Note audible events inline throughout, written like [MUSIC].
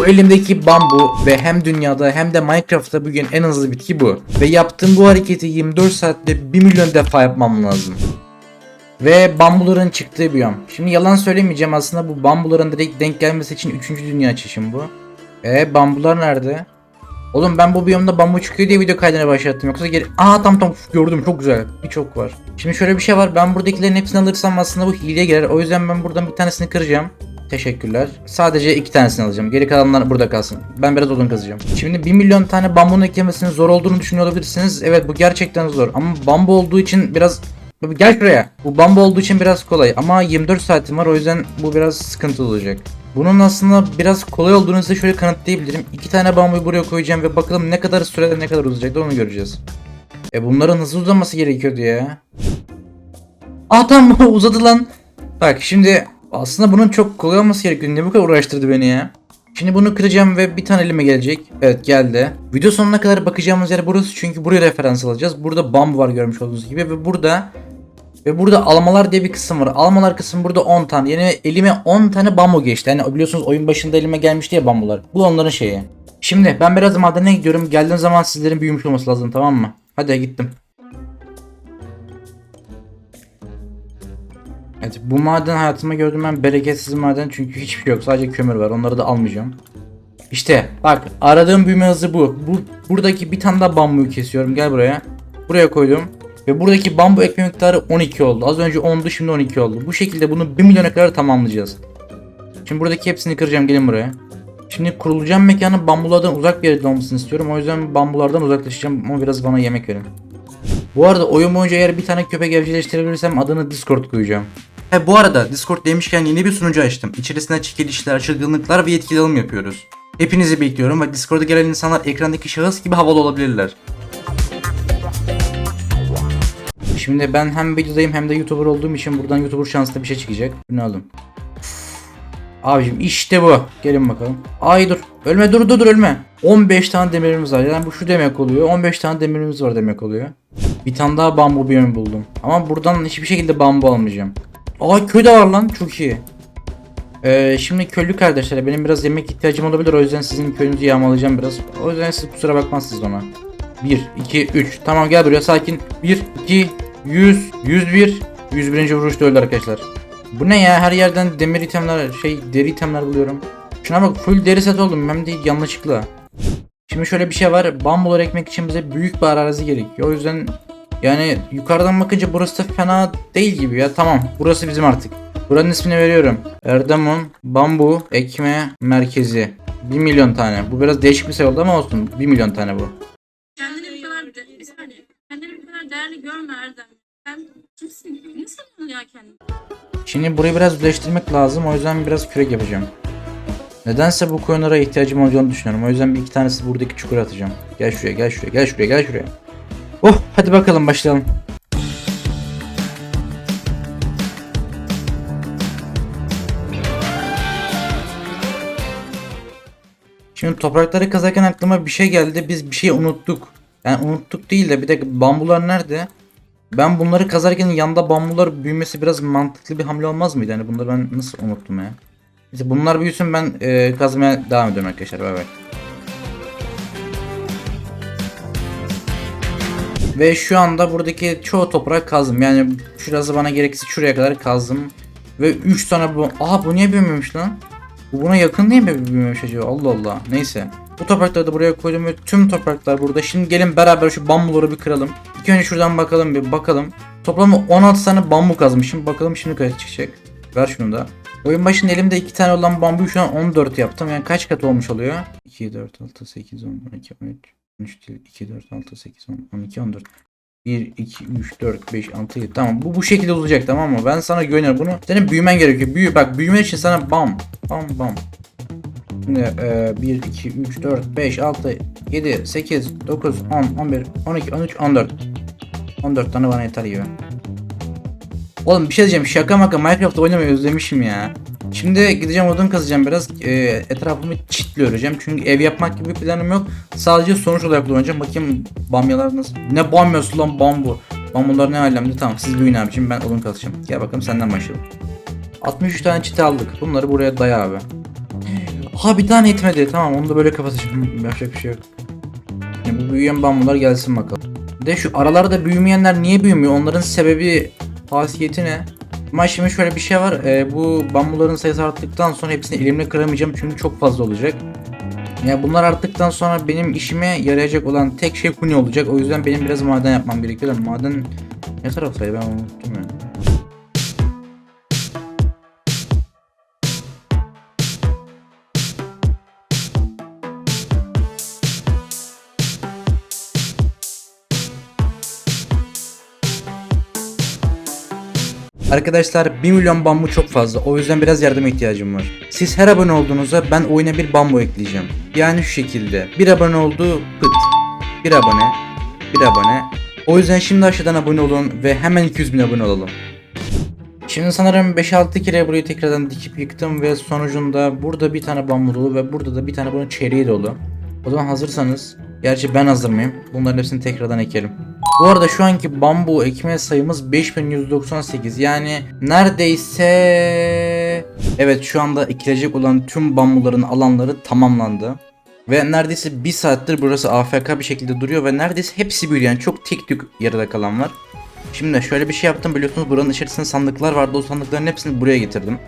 Bu elimdeki bambu ve hem dünyada hem de Minecraft'ta bugün en hızlı bitki bu. Ve yaptığım bu hareketi 24 saatte 1 milyon defa yapmam lazım. Ve bambuların çıktığı biyom. Şimdi yalan söylemeyeceğim aslında bu bambuların direkt denk gelmesi için 3. dünya çeşim bu. E bambular nerede? Oğlum ben bu biyomda bambu çıkıyor diye video kaydına başlattım yoksa geri... Aa tam tam gördüm çok güzel birçok var. Şimdi şöyle bir şey var ben buradakilerin hepsini alırsam aslında bu hileye girer o yüzden ben buradan bir tanesini kıracağım. Teşekkürler. Sadece iki tanesini alacağım. Geri kalanlar burada kalsın. Ben biraz odun kazacağım. Şimdi 1 milyon tane bambunun eklemesinin zor olduğunu düşünüyor olabilirsiniz. Evet bu gerçekten zor. Ama bambu olduğu için biraz... Gel şuraya. Bu bambu olduğu için biraz kolay. Ama 24 saatim var o yüzden bu biraz sıkıntılı olacak. Bunun aslında biraz kolay olduğunu size şöyle kanıtlayabilirim. İki tane bambuyu buraya koyacağım ve bakalım ne kadar sürede ne kadar uzayacak da onu göreceğiz. E bunların hızlı uzaması gerekiyordu ya. Ah tamam [LAUGHS] uzadı lan. Bak şimdi aslında bunun çok kolay olması gerekiyor. Ne bu kadar uğraştırdı beni ya. Şimdi bunu kıracağım ve bir tane elime gelecek. Evet geldi. Video sonuna kadar bakacağımız yer burası çünkü buraya referans alacağız. Burada bambu var görmüş olduğunuz gibi ve burada ve burada almalar diye bir kısım var. Almalar kısmı burada 10 tane. Yani elime 10 tane bambu geçti. Yani biliyorsunuz oyun başında elime gelmişti ya bambular. Bu onların şeyi. Şimdi ben biraz madene gidiyorum. Geldiğim zaman sizlerin büyümüş olması lazım tamam mı? Hadi gittim. Evet bu maden hayatıma gördüğüm ben bereketsiz maden çünkü hiçbir şey yok. Sadece kömür var. Onları da almayacağım. İşte bak aradığım büyüme hızı bu. bu. Buradaki bir tane daha bambuyu kesiyorum. Gel buraya. Buraya koydum. Ve buradaki bambu ekme miktarı 12 oldu. Az önce 10'du şimdi 12 oldu. Bu şekilde bunu 1 milyona kadar tamamlayacağız. Şimdi buradaki hepsini kıracağım gelin buraya. Şimdi kurulacağım mekanın bambulardan uzak bir yerde olmasını istiyorum. O yüzden bambulardan uzaklaşacağım ama biraz bana yemek verin. Bu arada oyun boyunca eğer bir tane köpek evcilleştirebilirsem adını Discord koyacağım. He bu arada Discord demişken yeni bir sunucu açtım. İçerisinde çekilişler, çılgınlıklar ve yetkili alım yapıyoruz. Hepinizi bekliyorum ve Discord'a gelen insanlar ekrandaki şahıs gibi havalı olabilirler. Şimdi ben hem videodayım hem de YouTuber olduğum için buradan YouTuber şanslı bir şey çıkacak. Bunu alın. Abicim işte bu. Gelin bakalım. Ay dur. Ölme dur dur dur ölme. 15 tane demirimiz var. Yani bu şu demek oluyor. 15 tane demirimiz var demek oluyor. Bir tane daha bambu biyom buldum. Ama buradan hiçbir şekilde bambu almayacağım. Aa köy de var lan. Çok iyi. Ee, şimdi köylü kardeşler benim biraz yemek ihtiyacım olabilir. O yüzden sizin köyünüzü yağmalayacağım biraz. O yüzden siz kusura bakmazsınız ona. 1, 2, 3. Tamam gel buraya sakin. 1, 2, 100, 101. 101. vuruşta öldü arkadaşlar. Bu ne ya her yerden demir itemler şey deri itemler buluyorum. Şuna bak full deri set oldum hem de yanlışlıkla. Şimdi şöyle bir şey var bambular ekmek için bize büyük bir arazi gerekiyor. O yüzden yani yukarıdan bakınca burası da fena değil gibi ya tamam burası bizim artık. Buranın ismini veriyorum. Erdemon Bambu Ekme Merkezi. 1 milyon tane. Bu biraz değişik bir sayı oldu ama olsun. 1 milyon tane bu. Kendini bu kadar bir saniye. Kendini bu kadar değerli görme Erdem. Sen kimsin? Ne sanıyorsun ya kendini? Şimdi burayı biraz düzleştirmek lazım. O yüzden biraz kürek yapacağım. Nedense bu koyunlara ihtiyacım olacağını düşünüyorum. O yüzden bir iki tanesi buradaki çukura atacağım. Gel şuraya, gel şuraya, gel şuraya, gel şuraya. Oh, hadi bakalım başlayalım. Şimdi toprakları kazarken aklıma bir şey geldi. Biz bir şey unuttuk. Yani unuttuk değil de bir de bambular nerede? Ben bunları kazarken yanda bambular büyümesi biraz mantıklı bir hamle olmaz mıydı? Yani bunları ben nasıl unuttum ya? Neyse bunlar büyüsün ben e, kazmaya devam ediyorum arkadaşlar. Bay bay. Ve şu anda buradaki çoğu toprağı kazdım. Yani şurası bana gerekirse şuraya kadar kazdım. Ve 3 tane bu... Aha bu niye büyümemiş lan? Bu buna yakın değil mi büyümemiş acaba? Allah Allah. Neyse. Bu toprakları da buraya koydum ve tüm topraklar burada. Şimdi gelin beraber şu bambuları bir kıralım. İlk önce şuradan bakalım bir bakalım. Toplamda 16 tane bambu kazmışım. Bakalım şimdi kaç çıkacak. Ver şunu da. Oyun başında elimde 2 tane olan bambuyu şu an 14 yaptım. Yani kaç kat olmuş oluyor? 2, 4, 6, 8, 10, 12, 13, 13 değil. 2, 4, 6, 8, 10, 12, 14. 1, 2, 3, 4, 5, 6, 7. Tamam bu bu şekilde olacak tamam mı? Ben sana güveniyorum. Bunu senin büyümen gerekiyor. Büyü bak büyümen için sana bam bam bam. Şimdi e, 1, 2, 3, 4, 5, 6, 7, 8, 9, 10, 11, 12, 13, 14. 14 tane bana yeter gibi. Oğlum bir şey diyeceğim şaka maka Minecraft oynamayı özlemişim ya. Şimdi gideceğim odun kazacağım biraz e, etrafımı çitle öreceğim çünkü ev yapmak gibi bir planım yok. Sadece sonuç olarak kullanacağım. Bakayım bamyalar nasıl? Ne bamyası lan bambu? Bambular ne alemde? Tamam siz büyüyün abicim ben odun kazacağım. Gel bakalım senden başlayalım. 63 tane çite aldık. Bunları buraya daya abi. Ha bir tane yetmedi. Tamam onu da böyle kapatacağım. Yapacak bir şey yok. Yani bu büyüyen bambular gelsin bakalım. De şu aralarda büyümeyenler niye büyümüyor? Onların sebebi hasiyeti ne? Ama şimdi şöyle bir şey var. Ee, bu bambuların sayısı arttıktan sonra hepsini elimle kıramayacağım çünkü çok fazla olacak. Yani bunlar arttıktan sonra benim işime yarayacak olan tek şey huni olacak. O yüzden benim biraz maden yapmam gerekiyor maden ne taraftaydı ben unuttum ya. Arkadaşlar 1 milyon bambu çok fazla. O yüzden biraz yardıma ihtiyacım var. Siz her abone olduğunuzda ben oyuna bir bambu ekleyeceğim. Yani şu şekilde. Bir abone oldu pıt. Bir abone. Bir abone. O yüzden şimdi aşağıdan abone olun ve hemen 200 bin abone olalım. Şimdi sanırım 5-6 kere burayı tekrardan dikip yıktım ve sonucunda burada bir tane bambu dolu ve burada da bir tane bunun çeyreği dolu. O zaman hazırsanız, gerçi ben hazır mıyım? Bunların hepsini tekrardan ekelim. Bu arada şu anki bambu ekme sayımız 5198 yani neredeyse evet şu anda ekilecek olan tüm bambuların alanları tamamlandı. Ve neredeyse bir saattir burası AFK bir şekilde duruyor ve neredeyse hepsi büyüyor yani çok tek tük yarıda kalan var. Şimdi şöyle bir şey yaptım biliyorsunuz buranın içerisinde sandıklar vardı o sandıkların hepsini buraya getirdim.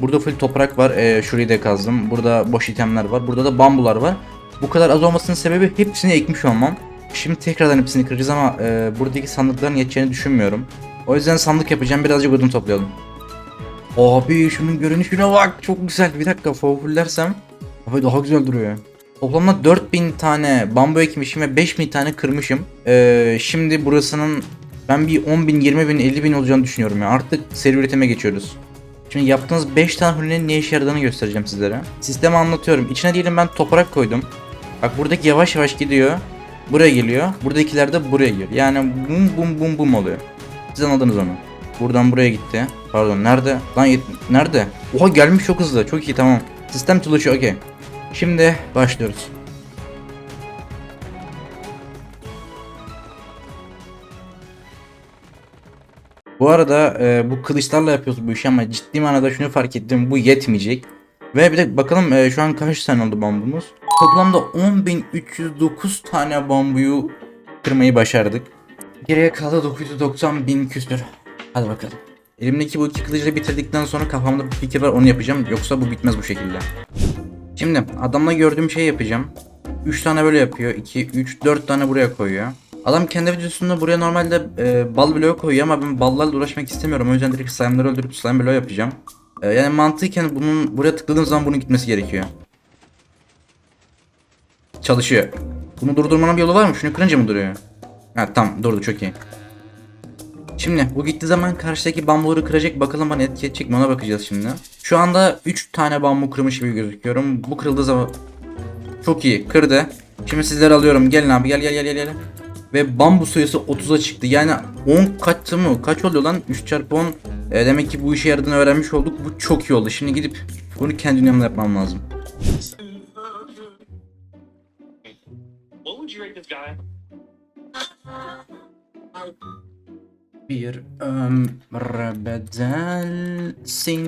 Burada full toprak var ee, şurayı da kazdım burada boş itemler var burada da bambular var. Bu kadar az olmasının sebebi hepsini ekmiş olmam. Şimdi tekrardan hepsini kıracağız ama e, buradaki sandıkların yeteceğini düşünmüyorum. O yüzden sandık yapacağım birazcık odun toplayalım. Abi şunun görünüşüne bak çok güzel bir dakika fullersem Abi daha güzel duruyor. Toplamda 4000 tane bambu ekmişim ve 5000 tane kırmışım. Ee, şimdi burasının ben bir 10.000, 20.000, 50.000 olacağını düşünüyorum ya. Artık seri üretime geçiyoruz. Şimdi yaptığınız 5 tane hunenin ne işe yaradığını göstereceğim sizlere. Sistemi anlatıyorum. İçine diyelim ben toprak koydum. Bak buradaki yavaş yavaş gidiyor. Buraya geliyor. Buradakiler de buraya geliyor. Yani bum bum bum bum oluyor. Siz anladınız onu. Buradan buraya gitti. Pardon nerede? Lan nerede? Oha gelmiş çok hızlı. Çok iyi tamam. Sistem çalışıyor okey. Şimdi başlıyoruz. Bu arada e, bu kılıçlarla yapıyoruz bu işi ama ciddi manada şunu fark ettim bu yetmeyecek. Ve bir de bakalım e, şu an kaç tane oldu bambumuz? Toplamda 10.309 tane bambuyu kırmayı başardık. Geriye kaldı 990 bin küsür. Hadi bakalım. Elimdeki bu iki kılıcı bitirdikten sonra kafamda bir fikir var onu yapacağım. Yoksa bu bitmez bu şekilde. Şimdi adamla gördüğüm şey yapacağım. 3 tane böyle yapıyor. 2, 3, 4 tane buraya koyuyor. Adam kendi videosunda buraya normalde e, bal bloğu koyuyor ama ben ballarla uğraşmak istemiyorum. O yüzden direkt slime'ları öldürüp slime bloğu yapacağım. E, yani mantıken bunun buraya tıkladığım zaman bunun gitmesi gerekiyor. Çalışıyor. Bunu durdurmanın bir yolu var mı? Şunu kırınca mı duruyor? Ha tamam durdu çok iyi. Şimdi bu gittiği zaman karşıdaki bambuları kıracak bakalım bana etki edecek mi ona bakacağız şimdi. Şu anda 3 tane bambu kırmış gibi gözüküyorum. Bu kırıldığı zaman çok iyi kırdı. Şimdi sizleri alıyorum gelin abi gel gel gel gel gel. Ve bambu sayısı 30'a çıktı. Yani 10 kaçtı mı? Kaç oluyor lan? 3 çarpı 10. E, demek ki bu işe yaradığını öğrenmiş olduk. Bu çok iyi oldu. Şimdi gidip bunu kendi dünyamda yapmam lazım. Bir ömre bedelsin.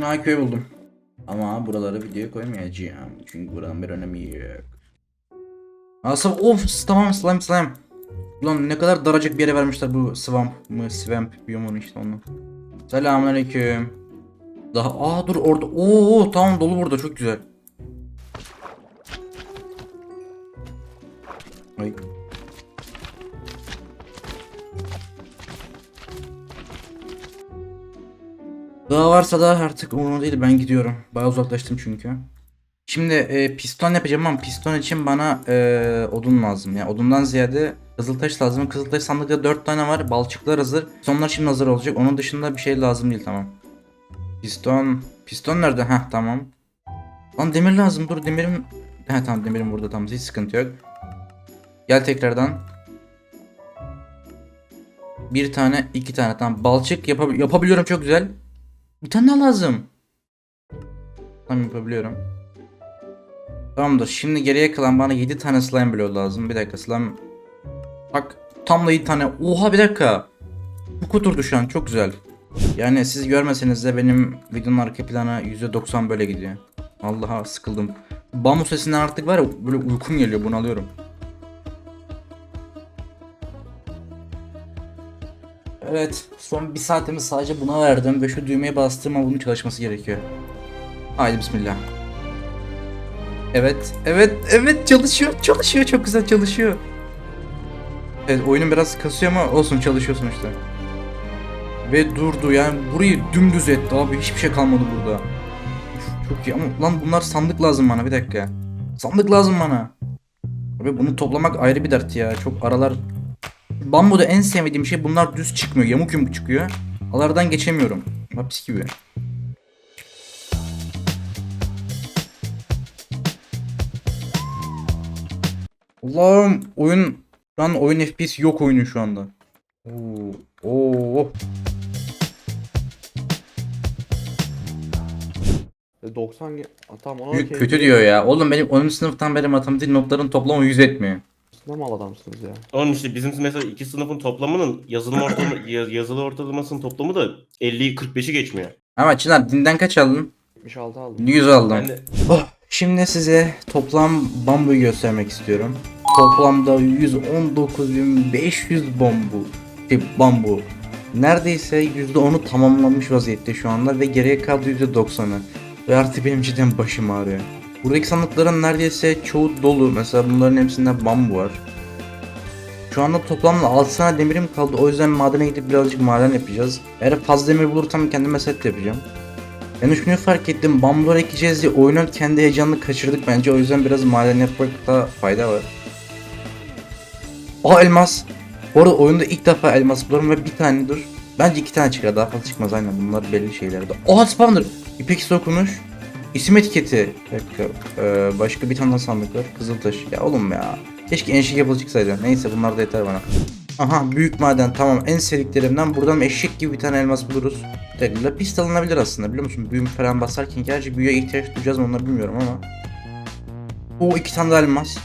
Ha köy buldum. Ama buraları videoya koymayacağım. Çünkü buranın bir önemi yok. Nasıl? Of tamam slime slime. Ulan ne kadar daracık bir yere vermişler bu swamp mı swamp biyomunu işte onu. Selamünaleyküm. Daha aa dur orada. Oo tamam dolu burada çok güzel. Ay. Daha varsa da artık umurumda değil ben gidiyorum. Bayağı uzaklaştım çünkü. Şimdi e, piston yapacağım ama piston için bana e, odun lazım. Yani odundan ziyade kızıltaş lazım. Kızıltaş sandıkta 4 tane var. Balçıklar hazır. Pistonlar şimdi hazır olacak. Onun dışında bir şey lazım değil tamam. Piston. Piston nerede? Heh tamam. Lan demir lazım. Dur demirim. He tamam demirim burada tamam. Hiç sıkıntı yok. Gel tekrardan. Bir tane, iki tane tamam. Balçık yapabi- yapabiliyorum çok güzel. Bir tane daha lazım. Tamam yapabiliyorum. Tamamdır. Şimdi geriye kalan bana 7 tane slime bloğu lazım. Bir dakika slime. Bak tam da 7 tane. Oha bir dakika. Bu kuturdu şu an çok güzel. Yani siz görmeseniz de benim videonun arka planı %90 böyle gidiyor. Allah'a sıkıldım. Bambu sesinden artık var ya böyle uykum geliyor bunalıyorum. Evet son bir saatimi sadece buna verdim ve şu düğmeye bastım ama bunun çalışması gerekiyor. Haydi bismillah. Evet, evet, evet çalışıyor, çalışıyor, çok güzel çalışıyor. Evet, oyunun biraz kasıyor ama olsun çalışıyor sonuçta. Ve durdu yani burayı dümdüz etti abi, hiçbir şey kalmadı burada. Uf, çok iyi ama lan bunlar sandık lazım bana bir dakika. Sandık lazım bana. Abi bunu toplamak ayrı bir dert ya, çok aralar... Bambu'da en sevmediğim şey bunlar düz çıkmıyor, yamuk yumuk çıkıyor. Alardan geçemiyorum. Hapis gibi. Allah'ım oyun şu an oyun FPS yok oyunun şu anda. Oo, oo. E, 90 ge- Aa, tamam ona Büyük kötü diyor ya. Oğlum benim 10. sınıftan beri matematik notların toplamı 100 etmiyor. Ne mal adamsınız ya. Oğlum işte bizim mesela iki sınıfın toplamının yazılım [COUGHS] ortalama, ya- yazılı ortalamasının toplamı da 50'yi 45'i geçmiyor. Ama Çınar dinden kaç aldın? 76 aldım. 100 aldım. Ben de Oh, şimdi size toplam bambuyu göstermek istiyorum. Toplamda 119.500 bambu. Şey, bambu. Neredeyse %10'u tamamlanmış vaziyette şu anda ve geriye kaldı %90'ı. Ve artık benim cidden başım ağrıyor. Buradaki sandıkların neredeyse çoğu dolu. Mesela bunların hepsinde bambu var. Şu anda toplamda 6 tane demirim kaldı. O yüzden madene gidip birazcık maden yapacağız. Eğer fazla demir bulursam kendime set yapacağım. Ben şunu fark ettim. Bambular ekeceğiz diye oyunun kendi heyecanını kaçırdık bence. O yüzden biraz maden yapmakta fayda var. O elmas. Bu arada oyunda ilk defa elmas buluyorum ve bir tane dur. Bence iki tane çıkar. Daha fazla çıkmaz aynen. Bunlar belli şeylerdi. Oha spawner. İpek sokumuş. İsim etiketi. Dakika. Ee, başka bir tane daha sandık var. Kızıltaş. Ya oğlum ya. Keşke enşik yapılı çıksaydı. Neyse bunlar da yeter bana. Aha büyük maden tamam en sevdiklerimden buradan eşek gibi bir tane elmas buluruz. De, lapis alınabilir aslında biliyor musun? Büyü falan basarken gerçi büyüye ihtiyaç duyacağız mı onları bilmiyorum ama. O iki tane daha elmas.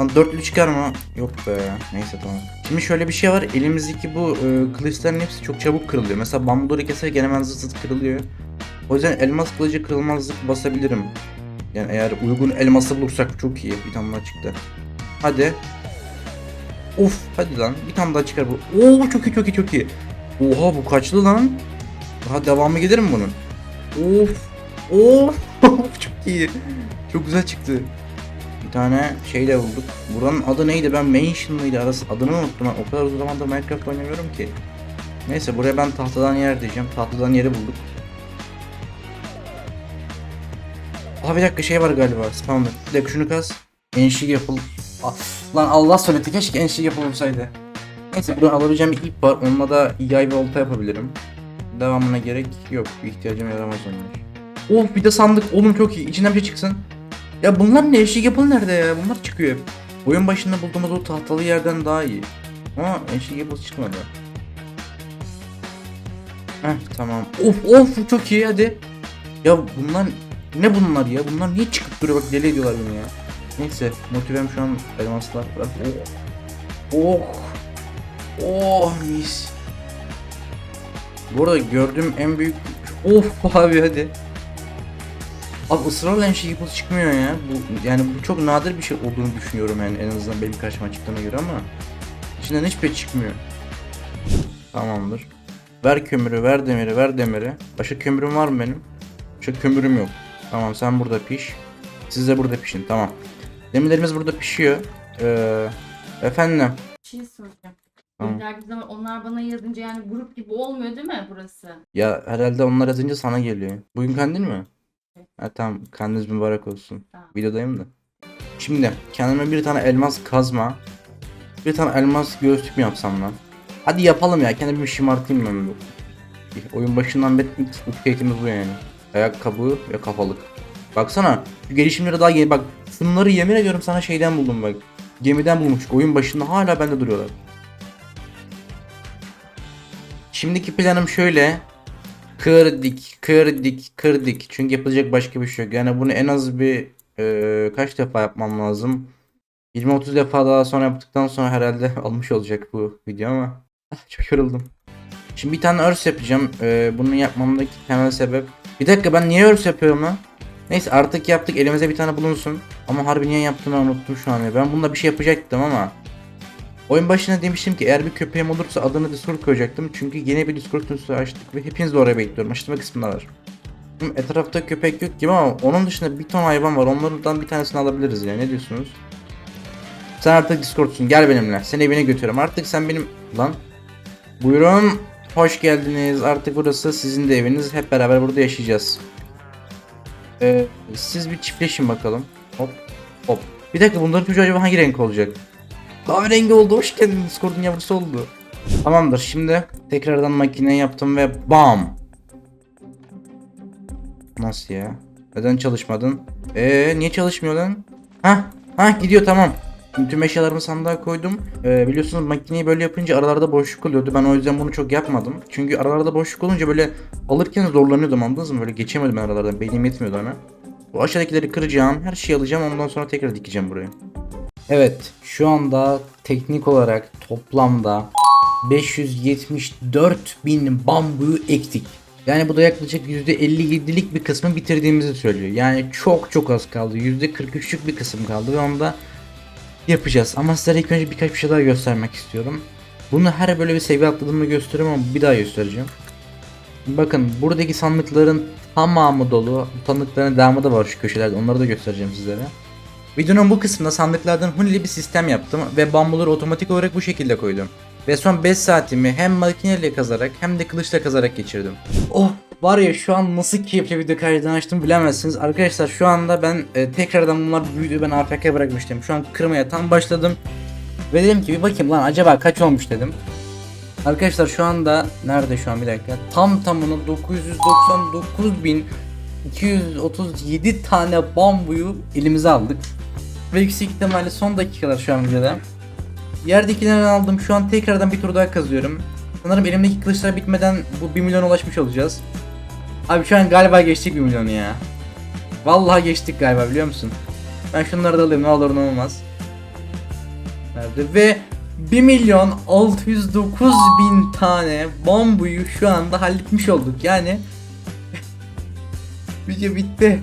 Lan dörtlü çıkar mı? Yok be. Neyse tamam. Şimdi şöyle bir şey var. Elimizdeki bu e, kılıçların hepsi çok çabuk kırılıyor. Mesela bambuları keserken hemen zıt zıt kırılıyor. O yüzden elmas kılıcı kırılmazlık basabilirim. Yani eğer uygun elması bulursak çok iyi. Bir tane daha çıktı. Hadi. Of hadi lan. Bir tane daha çıkar bu. Oo çok iyi çok iyi çok iyi. Oha bu kaçlı lan? Daha devamı gelir mi bunun? Of. Of. [LAUGHS] çok iyi. Çok güzel çıktı. Bir tane şey de bulduk. Buranın adı neydi? Ben Mansion mıydı? Arası adını unuttum. Ben o kadar uzun zamandır Minecraft oynamıyorum ki. Neyse buraya ben tahtadan yer diyeceğim. Tahtadan yeri bulduk. Aa bir dakika şey var galiba. Spawner. Bir dakika şunu kaz. Enşi yapıl. Lan Allah söyledi keşke enşi yapılsaydı. Neyse buradan alabileceğim bir ip var. Onunla da yay ve olta yapabilirim. Devamına gerek yok. İhtiyacım yaramaz onun. Oh bir de sandık. Oğlum çok iyi. İçinden bir şey çıksın. Ya bunlar ne? Eşik yapılı nerede ya? Bunlar çıkıyor. Oyun başında bulduğumuz o tahtalı yerden daha iyi. Ama eşik yapılı çıkmadı. Heh tamam. Of of çok iyi hadi. Ya bunlar ne bunlar ya? Bunlar niye çıkıp duruyor bak deli ediyorlar beni ya. Neyse motivem şu an elmaslar. Oh. Oh. Oh mis. Bu arada gördüğüm en büyük... Of [LAUGHS] abi hadi. Abi ısrarla en şey yapılı çıkmıyor ya. Bu yani bu çok nadir bir şey olduğunu düşünüyorum yani en azından benim karşıma çıktığına göre ama içinden hiç pek çıkmıyor. Tamamdır. Ver kömürü, ver demiri, ver demiri. Başka kömürüm var mı benim? Başka kömürüm yok. Tamam sen burada piş. Siz de burada pişin. Tamam. Demirlerimiz burada pişiyor. Ee, efendim. Bir şey soracağım. Tamam. Zaman onlar bana yazınca yani grup gibi olmuyor değil mi burası? Ya herhalde onlar yazınca sana geliyor. Bugün kandil mi? Ha tamam kandiliniz mübarek olsun. Tamam. Videodayım da. Şimdi kendime bir tane elmas kazma. Bir tane elmas göğüslük mü yapsam lan? Hadi yapalım ya kendimi bir şımartayım ben bu. Oyun başından beri ilk eğitimimiz bu yani. Ayakkabı ve kafalık. Baksana şu gelişimleri daha yeni bak. Şunları yemin ediyorum sana şeyden buldum bak. Gemiden bulmuştuk. Oyun başında hala bende duruyorlar. Şimdiki planım şöyle. Kırdık, kırdık, kırdık. Çünkü yapılacak başka bir şey yok. Yani bunu en az bir e, kaç defa yapmam lazım? 20-30 defa daha sonra yaptıktan sonra herhalde [LAUGHS] almış olacak bu video ama [LAUGHS] ah, çok yoruldum. Şimdi bir tane örs yapacağım. E, bunu yapmamdaki temel sebep. Bir dakika ben niye örs yapıyorum lan? Neyse artık yaptık elimize bir tane bulunsun. Ama harbi niye yaptığımı unuttum şu an ya. Ben bununla bir şey yapacaktım ama. Oyun başına demiştim ki eğer bir köpeğim olursa adını Discord koyacaktım. Çünkü yeni bir Discord sunucusu açtık ve hepiniz oraya bekliyorum. Açtırma kısmında var. Etrafta köpek yok gibi ama onun dışında bir ton hayvan var. Onlardan bir tanesini alabiliriz ya. Ne diyorsunuz? Sen artık Discord'sun. Gel benimle. Seni evine götürüyorum. Artık sen benim... Lan. Buyurun. Hoş geldiniz. Artık burası sizin de eviniz. Hep beraber burada yaşayacağız. Ee, siz bir çiftleşin bakalım. Hop. Hop. Bir dakika bunların çocuğu acaba hangi renk olacak? Kahverengi oldu. Hoş geldin. Discord'un yavrusu oldu. Tamamdır. Şimdi tekrardan makine yaptım ve bam. Nasıl ya? Neden çalışmadın? Ee niye çalışmıyor lan? Hah, hah gidiyor tamam. Tüm eşyalarımı sandığa koydum. Ee, biliyorsunuz makineyi böyle yapınca aralarda boşluk oluyordu. Ben o yüzden bunu çok yapmadım. Çünkü aralarda boşluk olunca böyle alırken zorlanıyordum anladınız mı? Böyle geçemiyordum aralardan. Beynim yetmiyordu ona. Bu aşağıdakileri kıracağım. Her şeyi alacağım. Ondan sonra tekrar dikeceğim buraya. Evet. Şu anda teknik olarak toplamda 574 bin bambuyu ektik. Yani bu da yaklaşık %57'lik bir kısmı bitirdiğimizi söylüyor. Yani çok çok az kaldı. %43'lük bir kısım kaldı ve onu da yapacağız. Ama sizlere ilk önce birkaç bir şey daha göstermek istiyorum. Bunu her böyle bir seviye atladığımda gösteriyorum ama bir daha göstereceğim. Bakın buradaki sandıkların tamamı dolu. Bu sandıkların devamı da var şu köşelerde. Onları da göstereceğim sizlere. Videonun bu kısmında sandıklardan hunili bir sistem yaptım ve bambuları otomatik olarak bu şekilde koydum. Ve son 5 saatimi hem makineyle kazarak hem de kılıçla kazarak geçirdim. Oh var ya şu an nasıl keyifli video kaydını açtım bilemezsiniz. Arkadaşlar şu anda ben e, tekrardan bunlar büyüdü ben AFK bırakmıştım. Şu an kırmaya tam başladım. Ve dedim ki bir bakayım lan acaba kaç olmuş dedim. Arkadaşlar şu anda nerede şu an bir dakika. Tam tamına 999.237 tane bambuyu elimize aldık. Ve yüksek ihtimalle son dakikalar şu an videoda. Yerdekileri aldım. Şu an tekrardan bir tur daha kazıyorum. Sanırım elimdeki kılıçlar bitmeden bu 1 milyona ulaşmış olacağız. Abi şu an galiba geçtik 1 milyonu ya. Vallahi geçtik galiba biliyor musun? Ben şunları da alayım ne olur ne olmaz. Nerede? Ve 1 milyon 609 bin tane bambuyu şu anda halletmiş olduk. Yani [LAUGHS] video bitti.